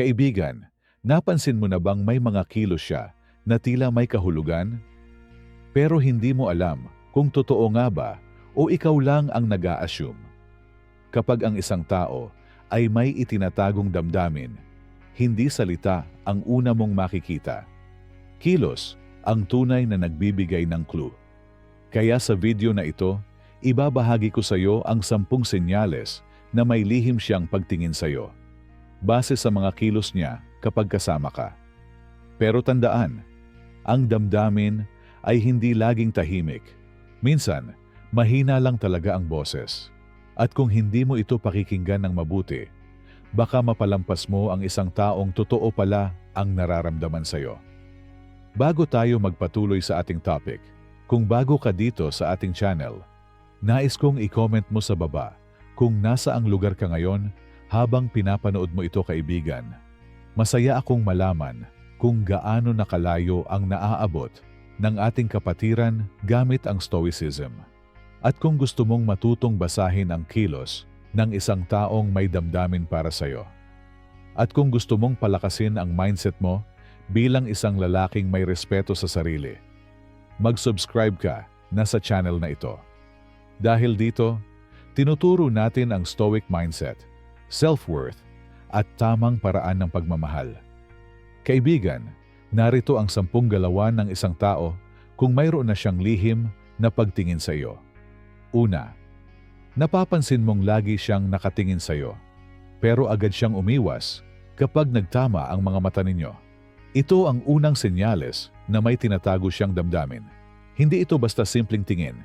Kaibigan, napansin mo na bang may mga kilos siya na tila may kahulugan? Pero hindi mo alam kung totoo nga ba o ikaw lang ang nag assume Kapag ang isang tao ay may itinatagong damdamin, hindi salita ang una mong makikita. Kilos ang tunay na nagbibigay ng clue. Kaya sa video na ito, ibabahagi ko sa iyo ang sampung senyales na may lihim siyang pagtingin sa iyo. Base sa mga kilos niya kapag kasama ka. Pero tandaan, ang damdamin ay hindi laging tahimik. Minsan, mahina lang talaga ang boses. At kung hindi mo ito pakikinggan ng mabuti, baka mapalampas mo ang isang taong totoo pala ang nararamdaman sa iyo. Bago tayo magpatuloy sa ating topic, kung bago ka dito sa ating channel, nais kong i-comment mo sa baba kung nasa ang lugar ka ngayon habang pinapanood mo ito kaibigan. Masaya akong malaman kung gaano nakalayo ang naaabot ng ating kapatiran gamit ang Stoicism. At kung gusto mong matutong basahin ang kilos ng isang taong may damdamin para sa iyo. At kung gusto mong palakasin ang mindset mo bilang isang lalaking may respeto sa sarili, mag-subscribe ka na sa channel na ito. Dahil dito, tinuturo natin ang stoic mindset, self-worth, at tamang paraan ng pagmamahal. Kaibigan, narito ang sampung galawan ng isang tao kung mayroon na siyang lihim na pagtingin sa iyo. Una, napapansin mong lagi siyang nakatingin sa iyo, pero agad siyang umiwas kapag nagtama ang mga mata ninyo. Ito ang unang senyales na may tinatago siyang damdamin. Hindi ito basta simpleng tingin.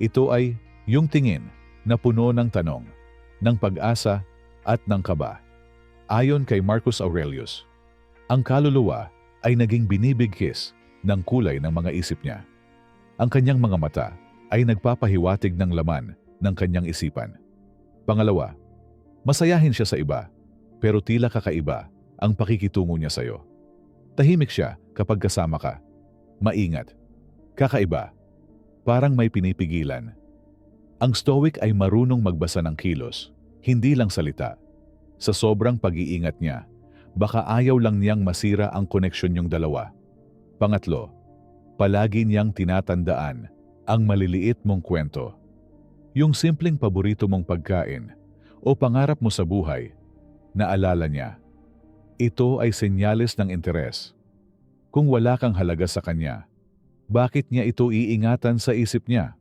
Ito ay yung tingin na puno ng tanong, ng pag-asa at ng kaba. Ayon kay Marcus Aurelius, ang kaluluwa ay naging binibigkis ng kulay ng mga isip niya. Ang kanyang mga mata ay nagpapahiwatig ng laman ng kanyang isipan. Pangalawa, masayahin siya sa iba, pero tila kakaiba ang pakikitungo niya sa iyo. Tahimik siya kapag kasama ka. Maingat. Kakaiba. Parang may pinipigilan. Ang stoic ay marunong magbasa ng kilos, hindi lang salita. Sa sobrang pag-iingat niya, baka ayaw lang niyang masira ang koneksyon niyong dalawa. Pangatlo, palagi niyang tinatandaan ang maliliit mong kwento. Yung simpleng paborito mong pagkain o pangarap mo sa buhay, naalala niya. Ito ay senyales ng interes. Kung wala kang halaga sa kanya, bakit niya ito iingatan sa isip niya?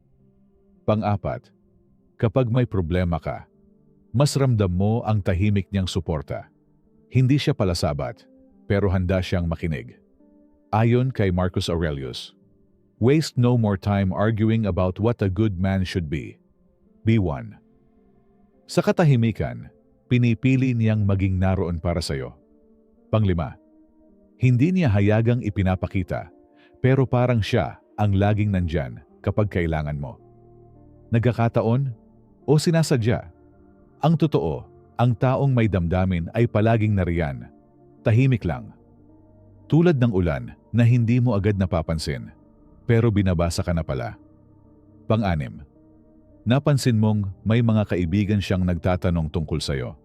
Pang-apat, kapag may problema ka, mas ramdam mo ang tahimik niyang suporta. Hindi siya palasabat, pero handa siyang makinig. Ayon kay Marcus Aurelius, Waste no more time arguing about what a good man should be. B1. Sa katahimikan, pinipili niyang maging naroon para sa iyo. Panglima, hindi niya hayagang ipinapakita, pero parang siya ang laging nandyan kapag kailangan mo. Nagkakataon o sinasadya? Ang totoo, ang taong may damdamin ay palaging nariyan, tahimik lang. Tulad ng ulan na hindi mo agad napapansin pero binabasa ka na pala. Pang-anim, napansin mong may mga kaibigan siyang nagtatanong tungkol sa'yo.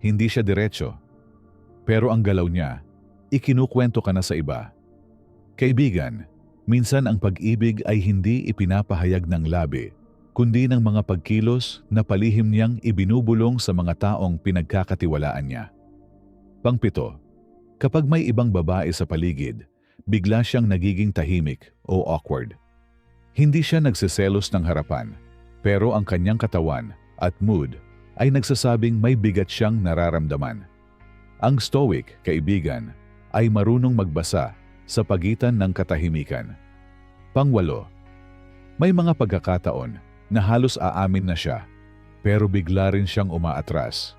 Hindi siya diretsyo, pero ang galaw niya, ikinukwento ka na sa iba. Kaibigan, minsan ang pag-ibig ay hindi ipinapahayag ng labi, kundi ng mga pagkilos na palihim niyang ibinubulong sa mga taong pinagkakatiwalaan niya. Pangpito, kapag may ibang babae sa paligid, bigla siyang nagiging tahimik o awkward. Hindi siya nagseselos ng harapan, pero ang kanyang katawan at mood ay nagsasabing may bigat siyang nararamdaman. Ang stoic, kaibigan, ay marunong magbasa sa pagitan ng katahimikan. Pangwalo, may mga pagkakataon na halos aamin na siya, pero bigla rin siyang umaatras.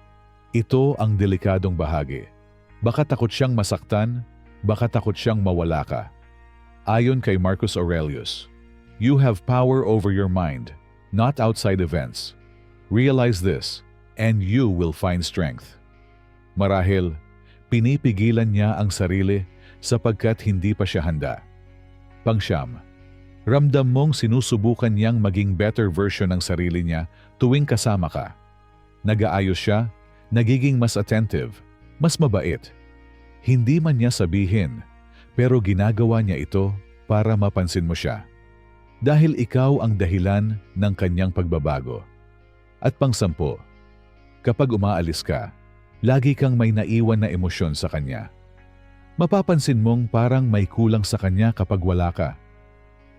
Ito ang delikadong bahagi. Baka takot siyang masaktan baka takot siyang mawala ka. Ayon kay Marcus Aurelius, You have power over your mind, not outside events. Realize this, and you will find strength. Marahil, pinipigilan niya ang sarili sapagkat hindi pa siya handa. Pangsyam, ramdam mong sinusubukan niyang maging better version ng sarili niya tuwing kasama ka. Nagaayos siya, nagiging mas attentive, mas mabait, Hindi man niya sabihin, pero ginagawa niya ito para mapansin mo siya. Dahil ikaw ang dahilan ng kanyang pagbabago. At pangsampo, kapag umaalis ka, lagi kang may naiwan na emosyon sa kanya. Mapapansin mong parang may kulang sa kanya kapag wala ka.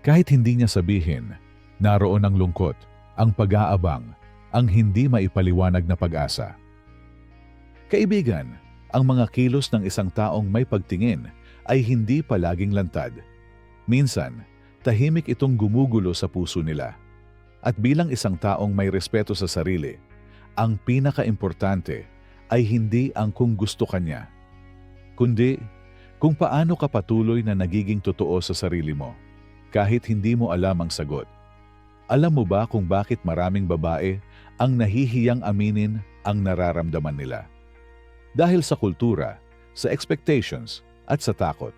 Kahit hindi niya sabihin, naroon ang lungkot, ang pag-aabang, ang hindi maipaliwanag na pag-asa. Kaibigan, ang mga kilos ng isang taong may pagtingin ay hindi palaging lantad. Minsan, tahimik itong gumugulo sa puso nila. At bilang isang taong may respeto sa sarili, ang pinaka-importante ay hindi ang kung gusto kanya, kundi kung paano ka patuloy na nagiging totoo sa sarili mo, kahit hindi mo alam ang sagot. Alam mo ba kung bakit maraming babae ang nahihiyang aminin ang nararamdaman nila? Dahil sa kultura, sa expectations, at sa takot.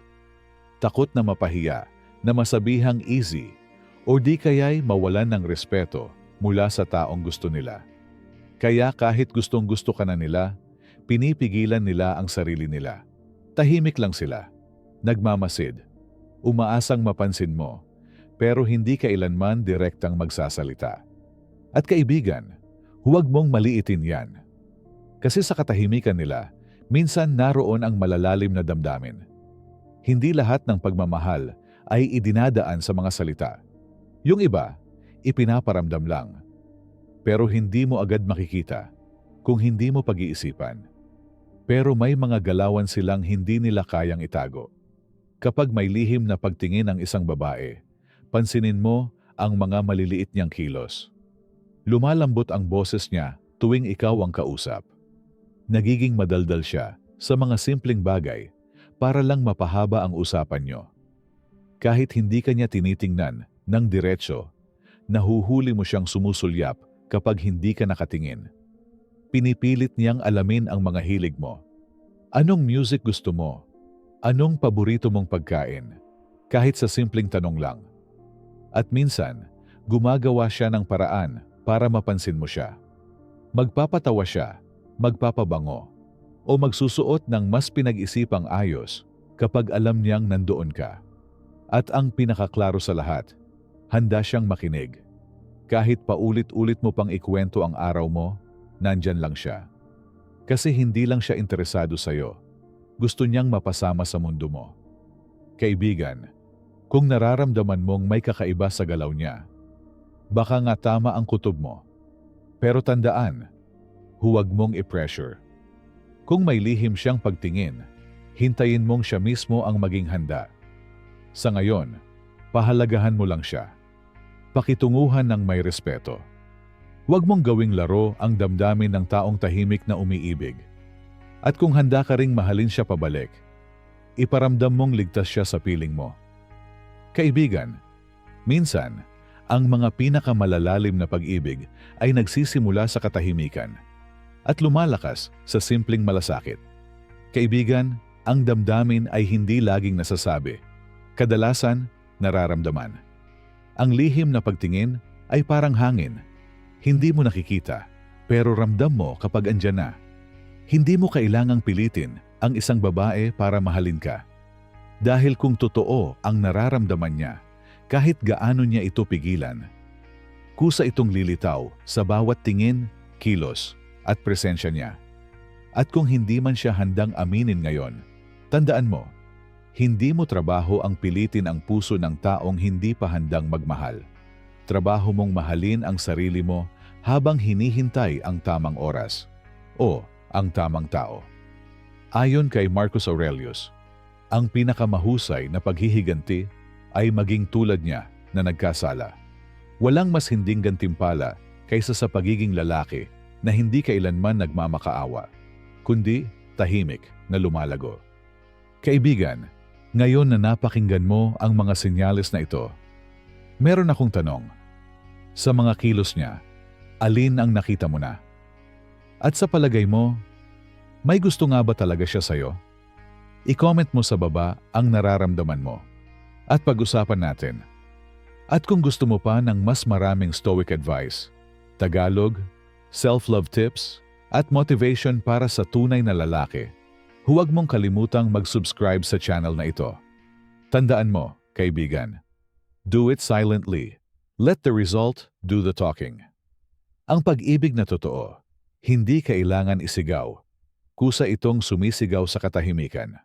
Takot na mapahiya, na masabihang easy, o di kaya'y mawalan ng respeto mula sa taong gusto nila. Kaya kahit gustong gusto ka na nila, pinipigilan nila ang sarili nila. Tahimik lang sila, nagmamasid, umaasang mapansin mo, pero hindi kailanman direktang magsasalita. At kaibigan, huwag mong maliitin yan. Kasi sa katahimikan nila, minsan naroon ang malalalim na damdamin. Hindi lahat ng pagmamahal ay idinadaan sa mga salita. Yung iba, ipinaparamdam lang. Pero hindi mo agad makikita kung hindi mo pag-iisipan. Pero may mga galawan silang hindi nila kayang itago. Kapag may lihim na pagtingin ng isang babae, pansinin mo ang mga maliliit niyang kilos. Lumalambot ang boses niya tuwing ikaw ang kausap. Nagiging madaldal siya sa mga simpleng bagay para lang mapahaba ang usapan nyo. Kahit hindi kanya tinitingnan ng diretsyo, nahuhuli mo siyang sumusulyap kapag hindi ka nakatingin. Pinipilit niyang alamin ang mga hilig mo. Anong music gusto mo? Anong paborito mong pagkain? Kahit sa simpleng tanong lang. At minsan, gumagawa siya ng paraan para mapansin mo siya. Magpapatawa siya, magpapabango, o magsusuot ng mas pinag-isipang ayos kapag alam niyang nandoon ka. At ang pinakaklaro sa lahat, handa siyang makinig. Kahit paulit-ulit mo pang ikwento ang araw mo, nandyan lang siya. Kasi hindi lang siya interesado sa'yo. Gusto niyang mapasama sa mundo mo. Kaibigan, kung nararamdaman mong may kakaiba sa galaw niya, baka nga tama ang kutob mo. Pero tandaan, huwag mong i-pressure. Kung may lihim siyang pagtingin, hintayin mong siya mismo ang maging handa. Sa ngayon, pahalagahan mo lang siya. Pakitunguhan ng may respeto. Huwag mong gawing laro ang damdamin ng taong tahimik na umiibig. At kung handa ka ring mahalin siya pabalik, iparamdam mong ligtas siya sa piling mo. Kaibigan, minsan, ang mga pinakamalalalim na pag-ibig ay nagsisimula sa katahimikan at lumalakas sa simpleng malasakit. Kaibigan, ang damdamin ay hindi laging nasasabi. Kadalasan, nararamdaman. Ang lihim na pagtingin ay parang hangin. Hindi mo nakikita, pero ramdam mo kapag andyan na. Hindi mo kailangang pilitin ang isang babae para mahalin ka. Dahil kung totoo ang nararamdaman niya, kahit gaano niya ito pigilan, kusa itong lilitaw sa bawat tingin, kilos, at presensya niya. At kung hindi man siya handang aminin ngayon, tandaan mo, hindi mo trabaho ang pilitin ang puso ng taong hindi pa handang magmahal. Trabaho mong mahalin ang sarili mo habang hinihintay ang tamang oras o ang tamang tao. Ayon kay Marcus Aurelius, ang pinakamahusay na paghihiganti ay maging tulad niya na nagkasala. Walang mas hinding gantimpala kaysa sa pagiging lalaki na hindi kailanman nagmamakaawa, kundi tahimik na lumalago. Kaibigan, ngayon na napakinggan mo ang mga senyales na ito, meron akong tanong. Sa mga kilos niya, alin ang nakita mo na? At sa palagay mo, may gusto nga ba talaga siya sa'yo? I-comment mo sa baba ang nararamdaman mo. At pag-usapan natin. At kung gusto mo pa ng mas maraming Stoic advice, Tagalog, self-love tips, at motivation para sa tunay na lalaki, Huwag mong kalimutang mag-subscribe sa channel na ito. Tandaan mo, kaibigan, do it silently. Let the result do the talking. Ang pag-ibig na totoo, hindi kailangan isigaw, kusa itong sumisigaw sa katahimikan.